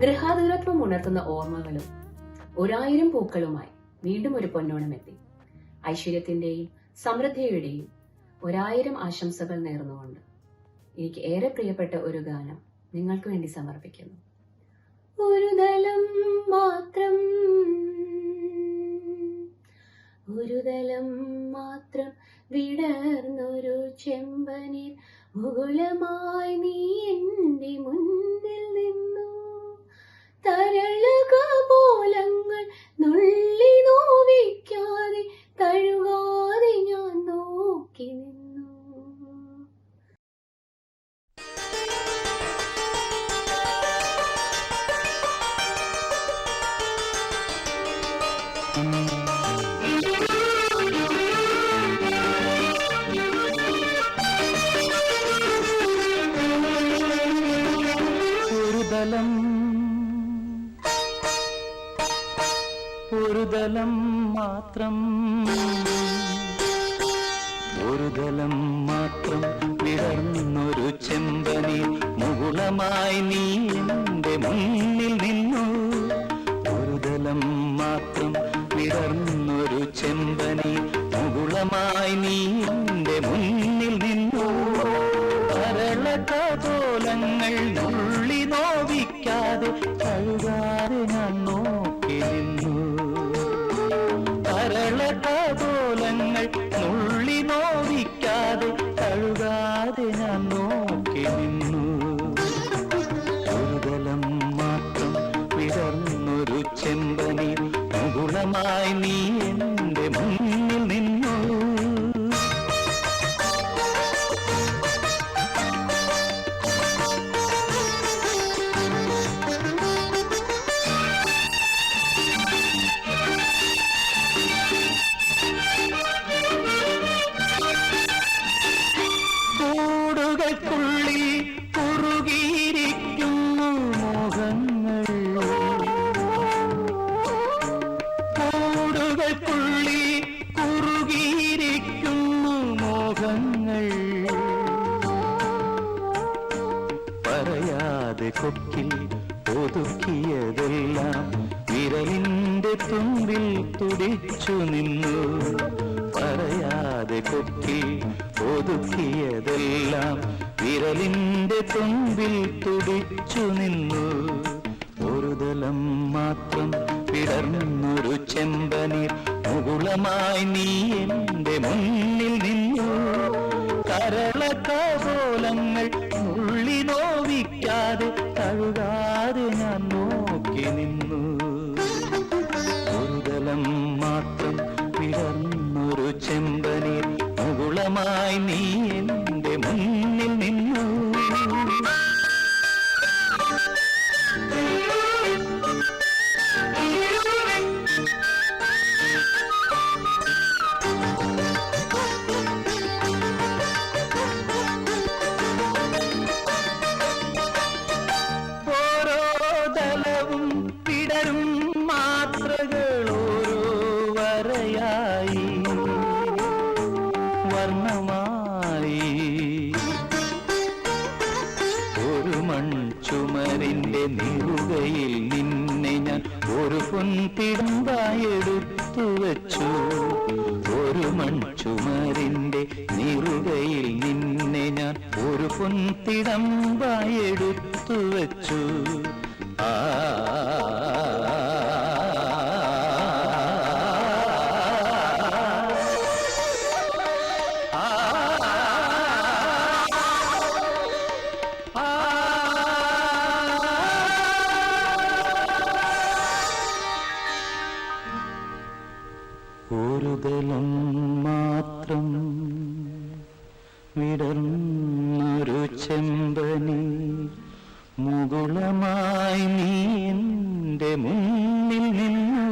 ഗൃഹാതുരത്വം ഉണർത്തുന്ന ഓർമ്മകളും ഒരായിരം പൂക്കളുമായി വീണ്ടും ഒരു പൊന്നോണം എത്തി. ഐശ്വര്യത്തിന്റെയും സമൃദ്ധിയുടെയും ഒരായിരം ആശംസകൾ നേർന്നുകൊണ്ട് എനിക്ക് ഏറെ പ്രിയപ്പെട്ട ഒരു ഗാനം നിങ്ങൾക്ക് വേണ്ടി സമർപ്പിക്കുന്നു. ഒരു ദലം മാത്രം ഒരു ദലം മാത്രം വിടർന്നൊരു ചെമ്പനിൽ മുകുളമായി നീ എന്റെ മുന്നിൽ നിന്നു ഒരു ദലം ഒരു ദലം മാത്രം. ഒരു ദലം മാത്രം വിടർന്നൊരു ചെമ്പനി മുകുളമായി നീ നോക്കി നിന്നു. കൊക്കിൽ ഒതുക്കിയതെല്ലാം വിരലിന്റെ തുമ്പിൽ തുടിച്ചു നിന്നു. പറയാതെ കൊക്കിൽ ഒതുക്കിയതെല്ലാം വിരലിന്റെ തുമ്പിൽ തുടിച്ചു നിന്നു. ഒരുതലം മാത്രം പിടർന്നൊരു ചെമ്പനീർ മുകുളമായി നീ എന്റെ മുന്നിൽ നിന്നു. കരളകോലങ്ങൾ നോക്കി നിന്നു. ഒരുതലം മാത്രം പിടർന്നൊരു ചെമ്പനിൽ മുകുളമായി നീ എന്റെ മുന്നിൽ വർണമായി. ഒരു മൺചുമരിന്റെ നിറുകയിൽ നിന്നെ ഞാൻ ഒരു പൊൻതിടമ്പായെടുത്തു വച്ചു. ഒരു മൺചുമരിന്റെ നിറുകയിൽ നിന്നെ ഞാൻ ഒരു പൊൻതിടമ്പായെടുത്തു വച്ചു. ആ ഒരു ദലം മാത്രം വിടർന്നൊരു ചെമ്പനി മുകുളമായി നീ എന്റെ മുന്നിൽ നിന്നു